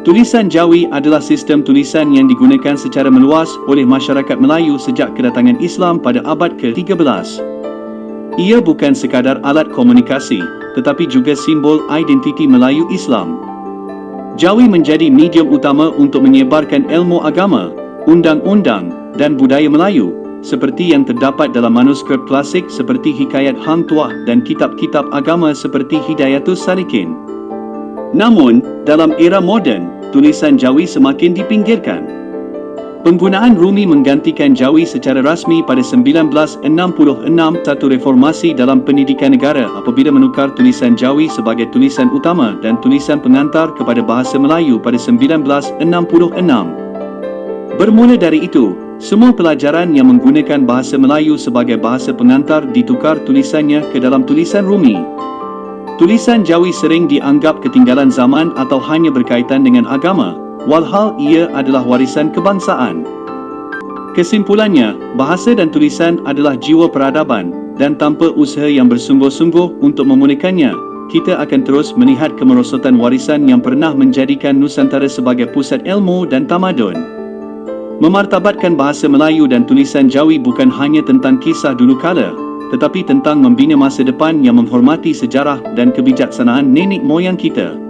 Tulisan Jawi adalah sistem tulisan yang digunakan secara meluas oleh masyarakat Melayu sejak kedatangan Islam pada abad ke-13. Ia bukan sekadar alat komunikasi, tetapi juga simbol identiti Melayu Islam. Jawi menjadi medium utama untuk menyebarkan ilmu agama, undang-undang dan budaya Melayu seperti yang terdapat dalam manuskrip klasik seperti Hikayat Hang Tuah dan kitab-kitab agama seperti Hidayatus Salikin. Namun, dalam era moden, tulisan Jawi semakin dipinggirkan. Penggunaan Rumi menggantikan Jawi secara rasmi pada 1966 satu reformasi dalam pendidikan negara apabila menukar tulisan Jawi sebagai tulisan utama dan tulisan pengantar kepada bahasa Melayu pada 1966. Bermula dari itu, semua pelajaran yang menggunakan bahasa Melayu sebagai bahasa pengantar ditukar tulisannya ke dalam tulisan Rumi. Tulisan Jawi sering dianggap ketinggalan zaman atau hanya berkaitan dengan agama, walhal ia adalah warisan kebangsaan. Kesimpulannya, bahasa dan tulisan adalah jiwa peradaban dan tanpa usaha yang bersungguh-sungguh untuk memulihkannya, kita akan terus melihat kemerosotan warisan yang pernah menjadikan Nusantara sebagai pusat ilmu dan tamadun. Memartabatkan bahasa Melayu dan tulisan Jawi bukan hanya tentang kisah dulu kala, tetapi tentang membina masa depan yang menghormati sejarah dan kebijaksanaan nenek moyang kita.